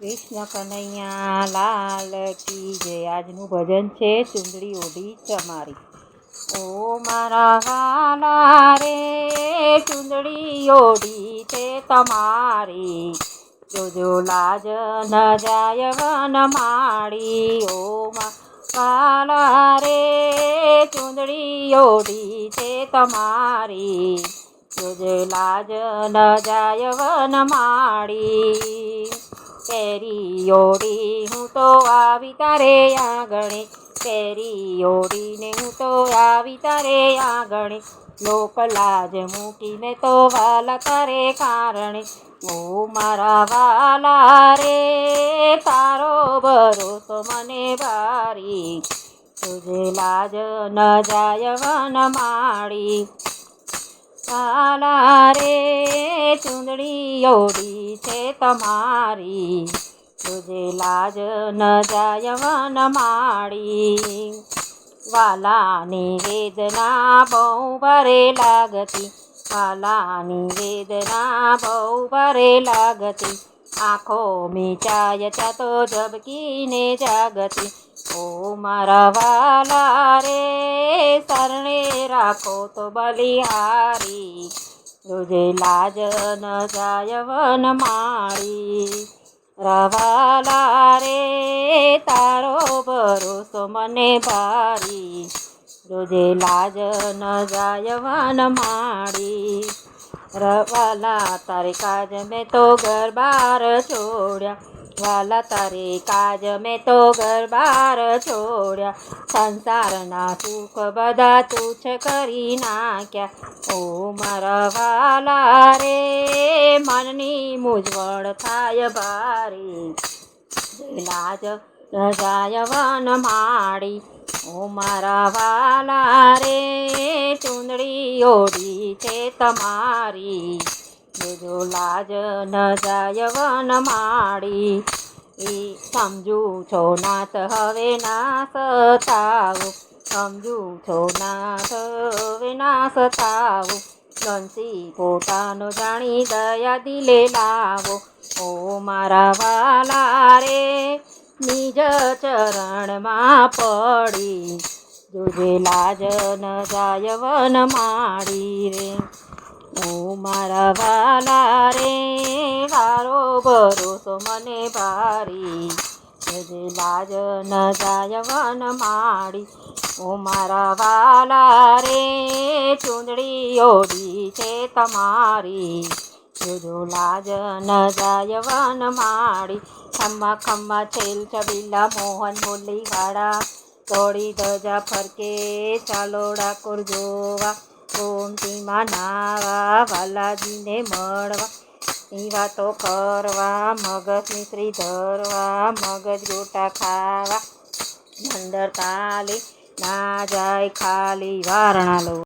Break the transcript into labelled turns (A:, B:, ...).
A: કૃષ્ણ કનૈયા લાલ કી જય આજનું ભજન છે ચુંદડી ઓઢી ચમારી. ઓ મારા વાલા રે, ચુંદડી ઓઢી છે તમારી. જોજો લાજ ન જાય વન માળી. ઓ વાલા રે, ચુંદડી ઓઢી છે તમારી. જોજે લાજ ન જાય વન માળી. કેરી ઓડી હું તો આવી તારે આંગણે. કેરી ઓડીને હું તો આવી તારે આંગણે. લોક લાજ મૂકીને તો વાલા તારે કારણે. ઓ મારા વાલા રે, તારો ભરોસો મને ભારી તુજે લાજ ન જાય વન માળી વાલા રે ચૂંદડી ઓડી છે તમારી તુજે લાજ ન જાય વન માળી વાલાની વેદના બહુ ભરે લાગતી વાલાની વેદના બહુ ભરે લાગતી આંખો મીચાય તો ઝબકીને જાગતી. ઓ મારા વાલા રે, શરણે રાખો તો બલિહારી. રોજે લાજ ન જાય વન માળી રવાલા રે, તારો ભરોસો મને ભારી. રોજે લાજ ન જાય વન માળી રવાલા, તારે કાજ મેં તો ઘર બાર છોડ્યા. વાલા, તારે કાજ મેં તો ઘર બાર છોડ્યા. સંસારના સુખ બધા તુચ્છ કરી નાખ્યા. ઓ મારા વાલા રે, મનની મૂંઝવણ થાય ભારી. લાજ જાય વન માડી. ઓ મારા વાલા રે, ચૂંદડી ઓઢી છે તમારી. જોજો લાજ ન જાય વન માળી. એ સમજુ છો નાથ, હવે ના થાવો. સમજુ છો નાથ, હવે ના થાવો. બંસી પોતાનો જાણી દયા દિલે લાવો. ઓ મારા વાલા રે, નિજ ચરણમાં પડી. જોજે લાજ ન જાય વન માડી રે. હું મારા વાલા રે, વારો ભરોસો મને ભારી. જોજે જન જાય વન માડી હું મારા વાલા રે, ચૂંદડી ઓડી છે તમારી. જોજો લાજ જાય વન માડી ખમ્મા ખમ્મા છેલ છબીલા મોહન મુરલી વાળા ધજા ફરકે ચાલો ડાકોર જોવા ગોમતીમાં નાવા વાલાજીને મળવા. એ વાતો કરવા, મગજ મિશ્રી ધરવા, મગજ ગોટા ખાવા. મંદર તાલી ના જાય ખાલી વારણા લો